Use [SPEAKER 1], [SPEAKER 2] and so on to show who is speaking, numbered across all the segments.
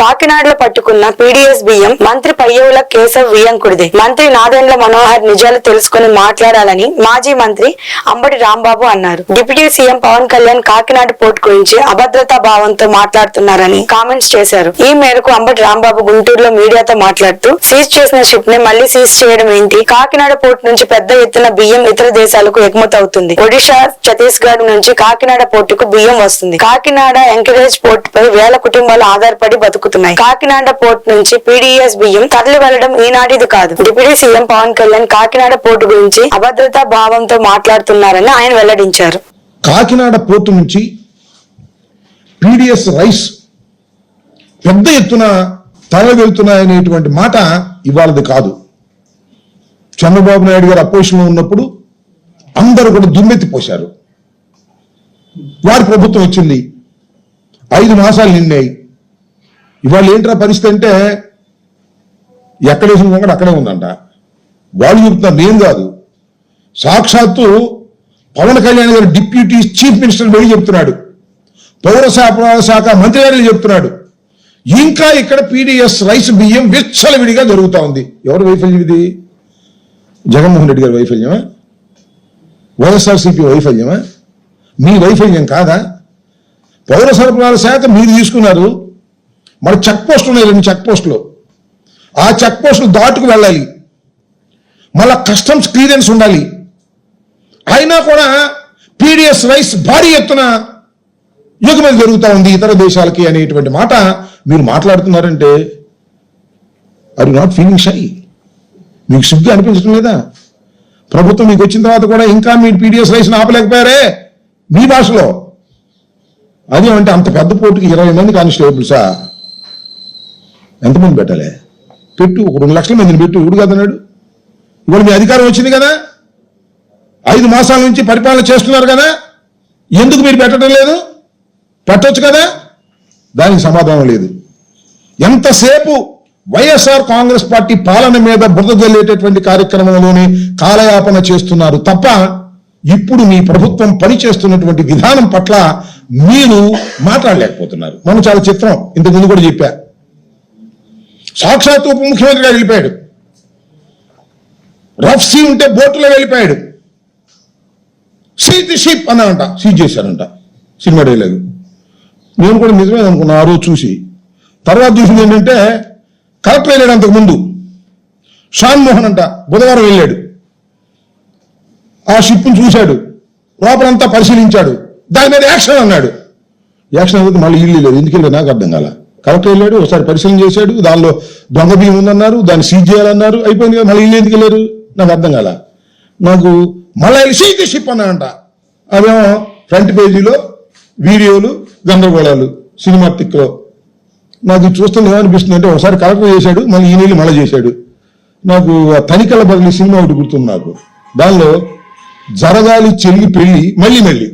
[SPEAKER 1] కాకినాడలో పట్టుకున్న పీడీఎస్ బియ్యం మంత్రి పయ్యవుల కేశవ్ వియంకుడిది మంత్రి నాదెండ్ల మనోహర్ నిజాలు తెలుసుకుని మాట్లాడాలని మాజీ మంత్రి అంబటి రాంబాబు అన్నారు. Deputy CM Pawan Kalyan Kakinada port గురించి అభద్రతా భావంతో మాట్లాడుతున్నారని కామెంట్స్ చేశారు. ఈ మేరకు అంబటి రాంబాబు గుంటూరులో మీడియాతో మాట్లాడుతూ సీజ్ చేసిన షిప్ని మళ్ళీ సీజ్ చేయడం ఏంటి? కాకినాడ పోర్ట్ నుంచి పెద్ద ఎత్తున బియ్యం ఇతర దేశాలకు ఎగుమతి అవుతుంది ఒడిషా ఛత్తీస్గఢ్ నుంచి కాకినాడ పోర్టుకు బియ్యం వస్తుంది. కాకినాడ ఎంకరేజ్ పోర్ట్ పై వేల కుటుంబాలు ఆధారపడి బతుకు బతుకుతున్నాయి కాకినాడ పోర్ట్ నుంచి పీడీఎస్ బియ్యం తరలి వెళ్ళడం ఈనాటిది కాదు. Deputy CM Pawan Kalyan Kakinada port గురించి అభద్రతా భావంతో మాట్లాడుతున్నారని ఆయన వెల్లడించారు.
[SPEAKER 2] కాకినాడ పోర్టు నుంచి పీడిఎస్ రైస్ పెద్ద ఎత్తున తరలి వెళ్తున్నాయనేటువంటి మాట ఇవాళది కాదు. చంద్రబాబు నాయుడు గారు అపోజిషన్లో ఉన్నప్పుడు అందరూ కూడా దుమ్మెత్తి పోశారు వారి ప్రభుత్వం వచ్చింది. ఐదు మాసాలు నిన్నాయి ఇవాళ ఏంట్రా పరిస్థితి అంటే ఎక్కడ వేసిన గొంగడ అక్కడే ఉందంట. వాళ్ళు చెబుతున్నారు నేను కాదు. సాక్షాత్తు పవన్ కళ్యాణ్ గారు డిప్యూటీ చీఫ్ మినిస్టర్ వెళ్ళి చెప్తున్నాడు. పౌర సరఫరాల శాఖ మంత్రి గారు చెప్తున్నాడు. ఇంకా ఇక్కడ పీడిఎస్ రైస్ బియ్యం విచ్చలవిడిగా జరుగుతా ఉంది. ఎవరు వైఫల్యం ఇది? జగన్మోహన్ రెడ్డి గారి వైఫల్యమా? వైఎస్ఆర్సీపీ వైఫల్యమా? మీ వైఫల్యం కాదా? పౌర సరఫరాల శాఖ మీరు తీసుకున్నారు. మన చెక్ పోస్ట్ ఉన్నాయి రెండు చెక్ పోస్టులు ఆ చెక్ పోస్టులు దాటుకు వెళ్ళాలి. మళ్ళా కస్టమ్స్ క్లియరెన్స్ ఉండాలి. అయినా కూడా పీడిఎస్ రైస్ భారీ ఎత్తున ఎగుమతి జరుగుతూ ఉంది ఇతర దేశాలకి అనేటువంటి మాట మీరు మాట్లాడుతున్నారంటే ఆర్ నాట్ ఫీలింగ్ షై మీకు సిగ్గు అనిపించడం లేదా? ప్రభుత్వం మీకు వచ్చిన తర్వాత కూడా ఇంకా మీరు పీడిఎస్ రైస్ని ఆపలేకపోయారే? మీ భాషలో. అదేమంటే అంత పెద్ద పోటుకి ఇరవై మంది కానిస్టేబుల్సా? ఎంతమంది పెట్టాలి? పెట్టు ఒక రెండు లక్షల మందిని పెట్టు ఇవుడు కదన్నాడు ఇవాళ మీ అధికారం వచ్చింది కదా? ఐదు మాసాల నుంచి పరిపాలన చేస్తున్నారు కదా? ఎందుకు మీరు పెట్టడం లేదు? పెట్టొచ్చు కదా? దానికి సమాధానం లేదు. ఎంతసేపు వైఎస్ఆర్ కాంగ్రెస్ పార్టీ పాలన మీద బురద జల్లేటటువంటి కార్యక్రమంలోనే కాలయాపన చేస్తున్నారు తప్ప ఇప్పుడు మీ ప్రభుత్వం పనిచేస్తున్నటువంటి విధానం పట్ల మీరు మాట్లాడలేకపోతున్నారు. మనం చాలా చిత్రం ఇంతకుముందు కూడా చెప్పారు సాక్షాత్ ఉప ముఖ్యమంత్రిగా వెళ్ళిపోయాడు రఫ్ సీ ఉంటే బోట్లో వెళ్ళిపోయాడు. సీట్ షిప్ అన్నారంట సీజ్ చేశారంట సినిమా డైలాగ్. నేను కూడా నిజమే అనుకున్నా ఆ రోజు చూసి. తర్వాత చూసింది ఏంటంటే కలెక్టర్ వెళ్ళాడు అంతకు ముందు షాన్ మోహన్ అంట బుధవారం వెళ్ళాడు. ఆ షిప్ను చూశాడు. లోపలంతా పరిశీలించాడు. దాని మీద యాక్షన్ అన్నాడు. యాక్షన్ అనేది మళ్ళీ ఇల్లు లేదు. ఎందుకు వెళ్ళాడు నాకు అర్థం కాలే? కలెక్టర్ వెళ్ళాడు ఒకసారి పరిశీలన చేశాడు దానిలో దొంగ బియ్యం ఉందన్నారు దాన్ని సీజ్ చేయాలన్నారు అయిపోయింది కదా మళ్ళీ ఇల్లు ఎందుకు వెళ్ళారు? నాకు అర్థం కాల. నాకు మళ్ళీ వెళ్ళి సీజ్ షిప్ అన్నాడంట. అదేమో ఫ్రంట్ పేజీలో వీడియోలు గందరగోళాలు సినిమా టిక్లో నాకు ఇది చూస్తుంటే ఏమనిపిస్తుంది అంటే ఒకసారి కలెక్టర్ చేశాడు మళ్ళీ ఈ నీళ్ళు మళ్ళీ చేశాడు. నాకు తనికల బదిలీ సినిమా ఒకటి గుర్తుంది నాకు. దానిలో జరగాలి చెల్లి పెళ్ళి మళ్ళీ మళ్ళీ.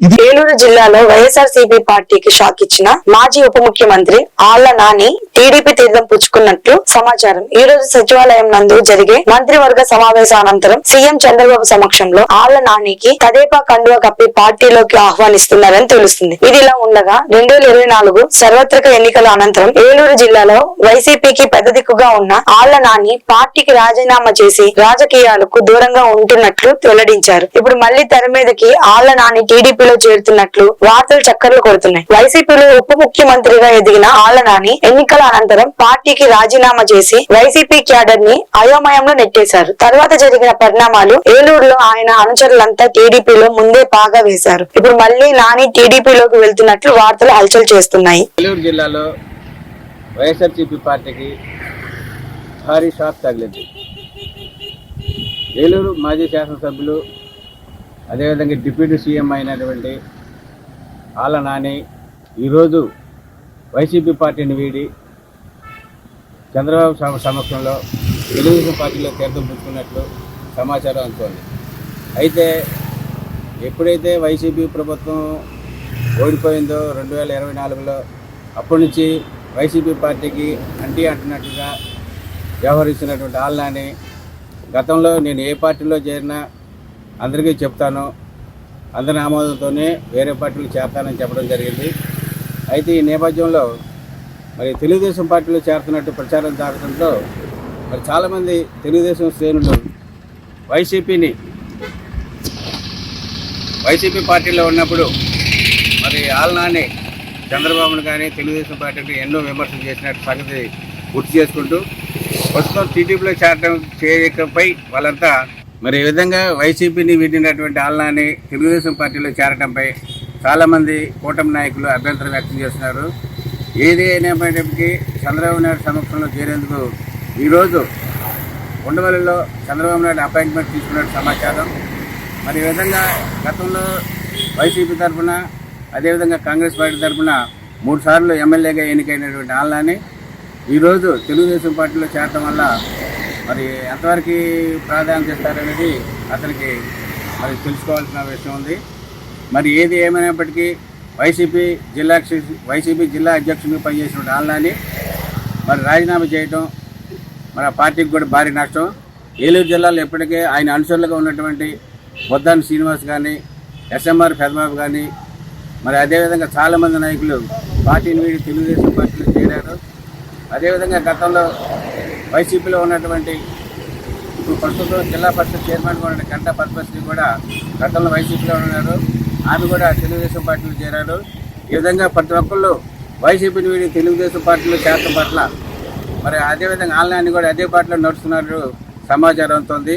[SPEAKER 1] ఏలూరు జిల్లాలో వైఎస్ఆర్ సిపి పార్టీకి షాక్ ఇచ్చిన మాజీ ఉప ముఖ్యమంత్రి ఆళ్ళ నాని టీడీపీ తీర్థం పుచ్చుకున్నట్లు సమాచారం. ఈ రోజు సచివాలయం నందు జరిగే మంత్రివర్గ సమావేశం అనంతరం సీఎం చంద్రబాబు సమక్షంలో ఆళ్ళ నానికి తదేపా కండువ కప్పి పార్టీలోకి ఆహ్వానిస్తున్నారని తెలుస్తుంది. ఇది ఇలా ఉండగా రెండు వేల ఇరవై నాలుగు సార్వత్రిక ఎన్నికల అనంతరం ఏలూరు జిల్లాలో వైసీపీకి పెద్ద దిక్కుగా ఉన్న ఆళ్ళ నాని పార్టీకి రాజీనామా చేసి రాజకీయాలకు దూరంగా ఉంటున్నట్లు వెల్లడించారు. ఇప్పుడు మళ్ళీ తెర మీదకి ఆళ్ళ నాని టీడీపీలో చేరుతున్నట్లు వార్తలు చక్కర్లు కొడుతున్నాయి. వైసీపీలో ఉప ముఖ్యమంత్రిగా ఎదిగిన ఆళ్ళ నాని ఎన్నికల అనంతరం పార్టీకి రాజీనామా చేసి వైసీపీ క్యాడర్ని అయోమయంలో నెట్టేశారు. తర్వాత జరిగిన పరిణామాలు ఏలూరులో ఆయన అనుచరులంతా టీడీపీలో ముందే పాగా వేశారు. ఇప్పుడు మళ్ళీ నాని టీడీపీలోకి వెళ్తున్నట్లు వార్తలు హల్చల్ చేస్తున్నాయి.
[SPEAKER 3] ఏలూరు జిల్లాలో వైఎస్ఆర్సీపీ పార్టీకి భారీ షాక్ తగిలింది. ఏలూరు మాజీ శాసనసభ్యులు అదేవిధంగా డిప్యూటీ సీఎం అయినటువంటి ఆళ్ళ నాని ఈరోజు వైసీపీ పార్టీని వీడి చంద్రబాబు సమక్షంలో తెలుగుదేశం పార్టీలో తీర్థం పుచ్చుకున్నట్లు సమాచారం అందుతోంది. అయితే ఎప్పుడైతే వైసీపీ ప్రభుత్వం ఓడిపోయిందో రెండు వేల ఇరవై నాలుగులో అప్పటి నుంచి వైసీపీ పార్టీకి అంటీ అంటున్నట్టుగా వ్యవహరిస్తున్నటువంటి ఆళ్ళని గతంలో నేను ఏ పార్టీలో చేరినా అందరికీ చెప్తాను. అందరి ఆమోదంతోనే వేరే పార్టీలు చేరతానని చెప్పడం జరిగింది. అయితే ఈ నేపథ్యంలో మరి తెలుగుదేశం పార్టీలో చేరుతున్నట్టు ప్రచారం జరగడంతో మరి చాలామంది తెలుగుదేశం శ్రేణులు వైసీపీని వైసీపీ పార్టీలో ఉన్నప్పుడు మరి ఆల్నాని చంద్రబాబును కానీ తెలుగుదేశం పార్టీని ఎన్నో విమర్శలు చేసినట్టు సంగతి గుర్తు చేసుకుంటూ ప్రస్తుతం టీడీపీలో చేరడం చేయడంపై వాళ్ళంతా మరి ఈ విధంగా వైసీపీని వీడినటువంటి ఆల్నాని తెలుగుదేశం పార్టీలో చేరడంపై చాలామంది కూటమి నాయకులు అభ్యంతరం వ్యక్తం చేస్తున్నారు. ఏది అయినప్పటికీ చంద్రబాబు నాయుడు సమక్షంలో చేరేందుకు ఈరోజు ఉండవల్లిలో చంద్రబాబు నాయుడు అపాయింట్మెంట్ తీసుకున్నట్టు సమాచారం. మరి ఈ విధంగా గతంలో వైసీపీ తరఫున అదేవిధంగా కాంగ్రెస్ పార్టీ తరఫున మూడు సార్లు ఎమ్మెల్యేగా ఎన్నికైనటువంటి ఆళ్ళని ఈరోజు తెలుగుదేశం పార్టీలో చేరటం వల్ల మరి ఎంతవరకు ప్రాధాన్యత ఇస్తారనేది అతనికి మరి తెలుసుకోవాల్సిన విషయం ఉంది. మరి ఏది ఏమైనప్పటికీ వైసీపీ జిల్లా వైసీపీ జిల్లా అధ్యక్షుడిగా పనిచేసిన ఆళ్ళని మరి రాజీనామా చేయటం మన పార్టీకి కూడా భారీ నష్టం. ఏలూరు జిల్లాలో ఇప్పటికే ఆయన అనుచరులుగా ఉన్నటువంటి బొద్దాని శ్రీనివాస్ కానీ ఎస్ఎంఆర్ పెదబాబు కానీ మరి అదేవిధంగా చాలామంది నాయకులు పార్టీని వీడి తెలుగుదేశం పార్టీలో చేరారు. అదేవిధంగా గతంలో వైసీపీలో ఉన్నటువంటి ఇప్పుడు ప్రస్తుతం జిల్లా పరిషత్ చైర్మన్గా ఉన్న గంటా పద్మశ్రీ కూడా గతంలో వైసీపీలో ఉన్నారు. ఆమె కూడా తెలుగుదేశం పార్టీలో చేరారు. ఈ విధంగా ప్రతి ఒక్కళ్ళు వైసీపీని వీడి తెలుగుదేశం పార్టీలో చేరటం పట్ల మరి అదేవిధంగా ఆలనాన్ని కూడా అదే పార్టీలో నడుస్తున్నారు సమాచారం అవుతుంది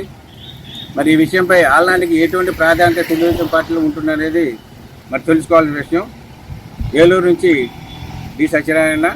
[SPEAKER 3] మరి ఈ విషయంపై ఆలనానికి ఎటువంటి ప్రాధాన్యత తెలుగుదేశం పార్టీలో ఉంటుందనేది మరి తెలుసుకోవాల్సిన విషయం. ఏలూరు నుంచి డి సత్యనారాయణ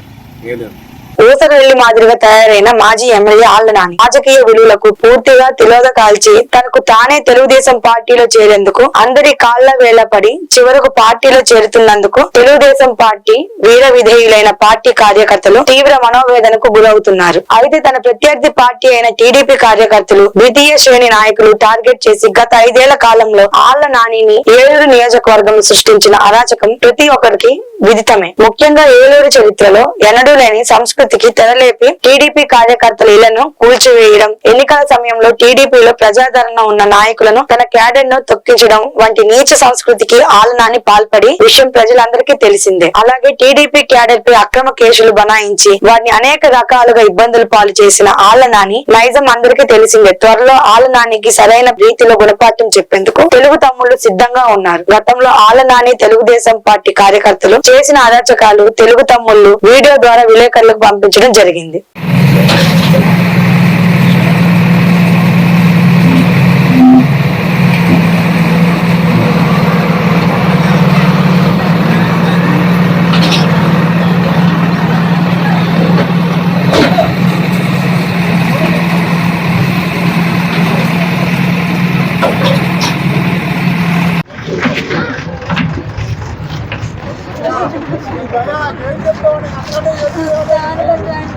[SPEAKER 3] ఏలూరు.
[SPEAKER 1] ఊసరవెల్లి మాదిరిగా తయారైన మాజీ ఎమ్మెల్యే ఆళ్ళ నాని. రాజకీయ విలువలకు పూర్తిగా తిలోద కాల్చి తనకు తానే తెలుగుదేశం పార్టీలో చేరేందుకు అందరి కాళ్ళ వేళపడి చివరకు పార్టీలో చేరుతున్నందుకు తెలుగుదేశం పార్టీ వీర విధేయులైన పార్టీ కార్యకర్తలు తీవ్ర మనోవేదనకు గురవుతున్నారు. అయితే తన ప్రత్యర్థి పార్టీ అయిన టీడీపీ కార్యకర్తలు ద్వితీయ శ్రేణి నాయకులు టార్గెట్ చేసి గత ఐదేళ్ళ కాలంలో ఆళ్ళ నానిని ఏలూరు నియోజకవర్గం సృష్టించిన అరాచకం ప్రతి ఒక్కరికి విదితమే. ముఖ్యంగా ఏలూరు చరిత్రలో ఎన్నడూ లేని సంస్కృతికి తెరలేపి టీడీపీ కార్యకర్తల ఇళ్ళను కూల్చివేయడం ఎన్నికల సమయంలో టీడీపీలో ప్రజాదరణ ఉన్న నాయకులను తన క్యాడర్ను తొక్కించడం వంటి నీచ సంస్కృతికి ఆలనాన్ని పాల్పడి విషయం ప్రజలందరికీ తెలిసిందే. అలాగే టీడీపీ క్యాడర్ పై అక్రమ కేసులు బనాయించి వారిని అనేక రకాలుగా ఇబ్బందులు పాలు చేసిన ఆలనాని నైజం అందరికీ తెలిసిందే. త్వరలో ఆలనానికి సరైన రీతిలో గుణపాఠం చెప్పేందుకు తెలుగు తమ్ముళ్ళు సిద్ధంగా ఉన్నారు. గతంలో ఆలనాని తెలుగుదేశం పార్టీ కార్యకర్తలు చేసిన అరాచకాలు తెలుగు తమ్ముళ్ళు వీడియో ద్వారా విలేకరులకు పంపించడం జరిగింది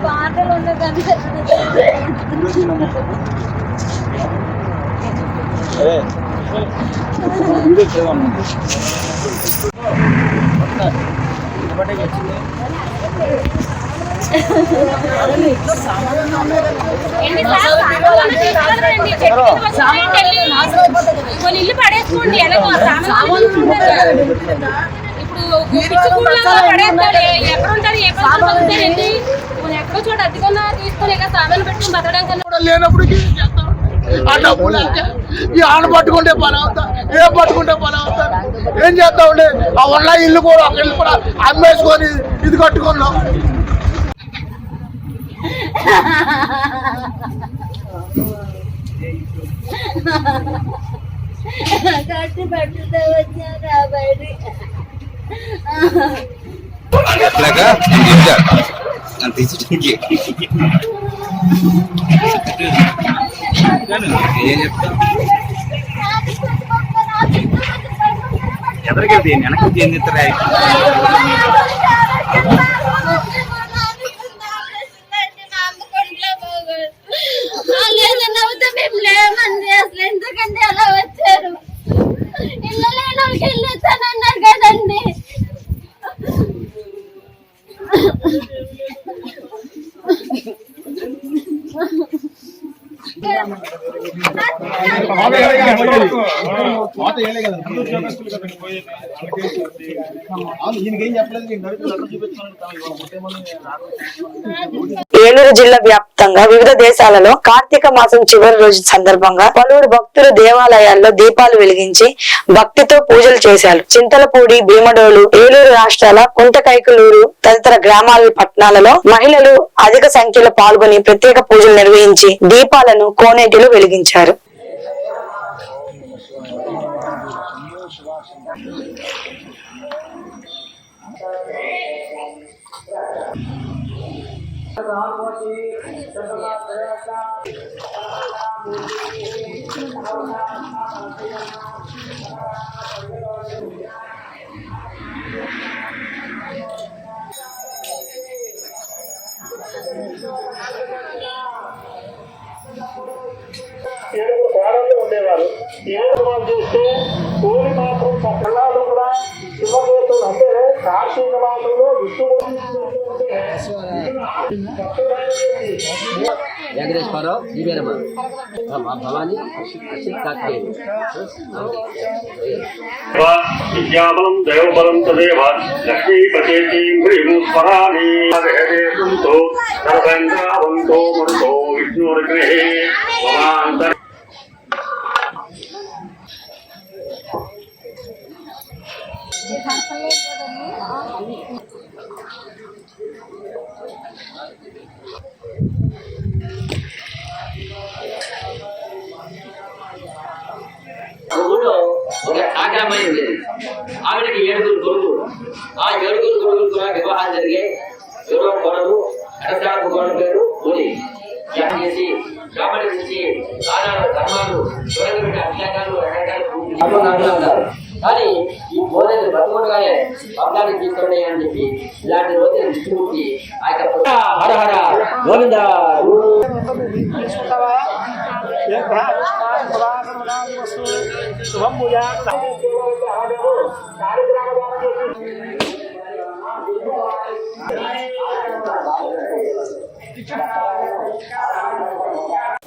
[SPEAKER 4] పాటలు ఉండదు కొన్ని ఇల్లు పడేసుకోండి ఎలాగో సామాన్లు ఇప్పుడు పిచ్చుకూళ్ళలో పడేస్తాడు. ఎక్కడ ఉంటారు ఏ పని బతుకుతారండి మనం ఎక్కడో చోట అద్దెకున్నా తీసుకొని ఇక సామాన్లు పెట్టుకుని బతకడం కన్నా
[SPEAKER 5] కూడా లేనప్పుడు ఏం చేస్తాం? ఆ డబ్బులు అంటే ఈ ఆడ పట్టుకుంటే పని అవుతా ఏం పట్టుకుంటే పని అవుతా? ఏం చేస్తా ఉండే ఆ ఉన్న ఇల్లు కూడా ఒక ఇల్లు కూడా అమ్మేసుకొని ఇది కట్టుకున్నాం.
[SPEAKER 4] కట్టి పెట్టుతో
[SPEAKER 6] అంత ఇచ్చడానికి ఏం చెప్తా ఎవరికి వెనక్కి ఏం చెప్తారా
[SPEAKER 1] ఏలూరు జిల్లా వ్యాప్తంగా వివిధ దేశాలలో కార్తీక మాసం చివరి రోజు సందర్భంగా పలువురు భక్తులు దేవాలయాల్లో దీపాలు వెలిగించి భక్తితో పూజలు చేశారు. చింతలపూడి భీమడోలు ఏలూరు రాష్ట్రాల కుంటకైకలూరు తదితర గ్రామాల పట్టణాలలో మహిళలు అధిక సంఖ్యలో పాల్గొని ప్రత్యేక పూజలు నిర్వహించి దీపాలను కోనేటిలో వెలిగించారు.
[SPEAKER 7] ఏడుగురు కోడళ్ళు ఉండేవారు. ఏడు వాళ్ళు చూస్తే కోడి మాత్రం పిల్లలు కూడా శివకేతులు అంటే కార్తీక మాసంలో విష్ణుమూర్తి
[SPEAKER 8] వెంకటేశ్వరరావు దివ్యరమ భవానీ అశ్విత్ కార్తికేయ
[SPEAKER 7] విద్యాబలం దైవబలం తదేవ లక్ష్మీపతి హ్రీమూస్మరామి సంతో సర్వేంద్రావంతో మరుతో విష్ణుర్గృహే భవాంతర
[SPEAKER 8] ఊళ్ళో ఒక సాకారమై ఉండేది ఆవిడకి ఏడుగురు కొడుకులు. ఆ ఏడుగురు కొడుకులు కూడా వివాహాలు జరిగాయి. ఎవరో కొడలు అడసాకు కొడ పేరు ఊరి ధ్యానం చేసి నుంచి ధర్మాలు చూడగబెట్టే అభిషేకాలు రకరకాల పూజలు అప్పుడు నడుస్తూ ఉంటారు కానీ బోధనలు బతుకుండగానే పబ్లానికి తీసుకోండి అని చెప్పి ఇలాంటి రోజులు విష్ణుమూర్తి ఆ యొక్క హర హర. గోవింద.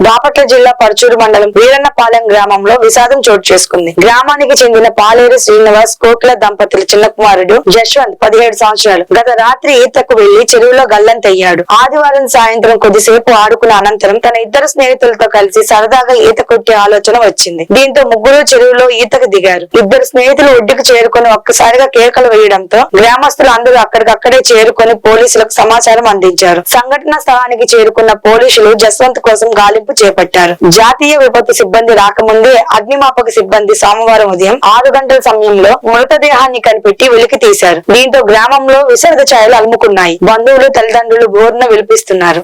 [SPEAKER 1] బాపట్ల జిల్లా పరచూరు మండలం వీరన్నపాలెం గ్రామంలో విషాదం చోటు చేసుకుంది. గ్రామానికి చెందిన పాలేరు శ్రీనివాస్ కోట్ల దంపతుల చిన్న కుమారుడు జశ్వంత్ పదిహేడు సంవత్సరాలు. గత రాత్రి ఈతకు వెళ్ళి చెరువులో గల్లంతయ్యాడు ఆదివారం సాయంత్రం కొద్దిసేపు ఆడుకున్న అనంతరం తన ఇద్దరు స్నేహితులతో కలిసి సరదాగా ఈత కొట్టే ఆలోచన వచ్చింది. దీంతో ముగ్గురు చెరువులో ఈతకు దిగారు. ఇద్దరు స్నేహితులు ఒడ్డుకు చేరుకొని ఒక్కసారిగా కేకలు వేయడంతో గ్రామస్తులు అందరూ అక్కడికక్కడే చేరుకొని పోలీసులకు సమాచారం అందించారు. సంఘటన స్థలానికి చేరుకున్న పోలీసులు జస్వంత్ కోసం గాలింపు చేపట్టారు. జాతీయ విపత్తు సిబ్బంది రాకముందే అగ్నిమాపక సిబ్బంది సోమవారం ఉదయం ఆరు గంటల సమయంలో మృతదేహాన్ని కనిపెట్టి వెలికి తీశారు. దీంతో గ్రామంలో విసర్గ ఛాయలు అలుముకున్నాయి బంధువులు తల్లిదండ్రులు బోర్న విలిపిస్తున్నారు.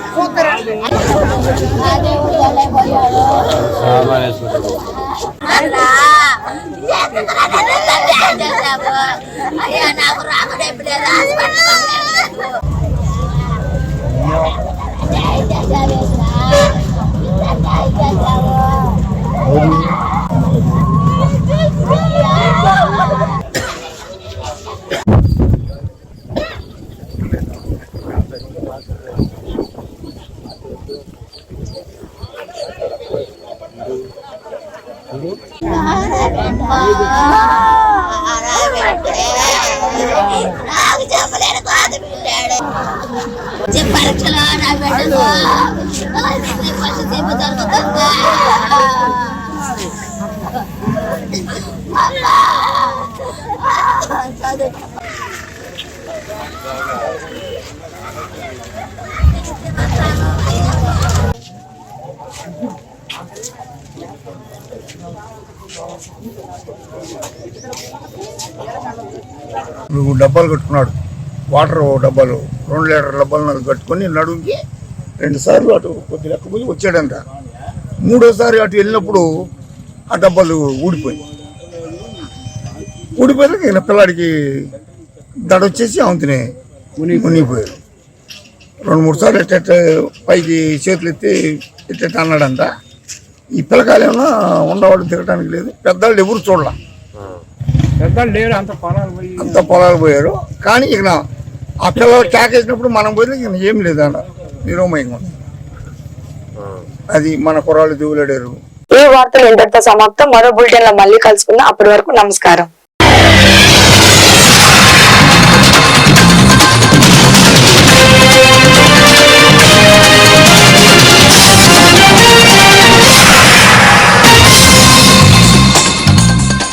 [SPEAKER 9] అయ్యా నాకు రాముడు ఎప్పుడే రాసి పట్టుకోలేదు పరీక్షలో నా బిడ్డకు ఫస్ట్ తీపు దొరుకుతుందా
[SPEAKER 5] నువ్వు డబ్బాలు కట్టుకున్నాడు. వాటర్ డబ్బాలు రెండు లీటర్ డబ్బాలు కట్టుకొని రెండు రెండుసార్లు అటు కొద్ది లెక్కపోయి వచ్చాడంట. మూడోసారి అటు వెళ్ళినప్పుడు ఆ డబ్బాలు ఊడిపోయి ఊడిపోయాక ఇలా పిల్లాడికి దడ వచ్చేసి అవుతునే మునిగిపోయారు రెండు మూడు సార్లు ఎట్ట పైకి చేతులు ఎత్తి ఎట్ట అన్నాడంట. ఈ పిల్లకాయలేమో ఉండవాళ్ళు తిరగడానికి లేదు. పెద్దవాళ్ళు ఎవరు చూడాల. అంత పొలాలు పోయారు. కానీ ఇక ఆ పిల్లలు కేకేసినప్పుడు మనం పోయి ఇక ఏం లేదు అన్న. నిరోమయంగా ఉంది. అది మన కుర్రాళ్ళు దిగులాడారు.
[SPEAKER 1] ఈ వార్తలు ఇంతటితో సమాప్తం. మరో బులెటిన్లో మళ్ళీ కలుసుకుందాం. అప్పటి వరకు నమస్కారం.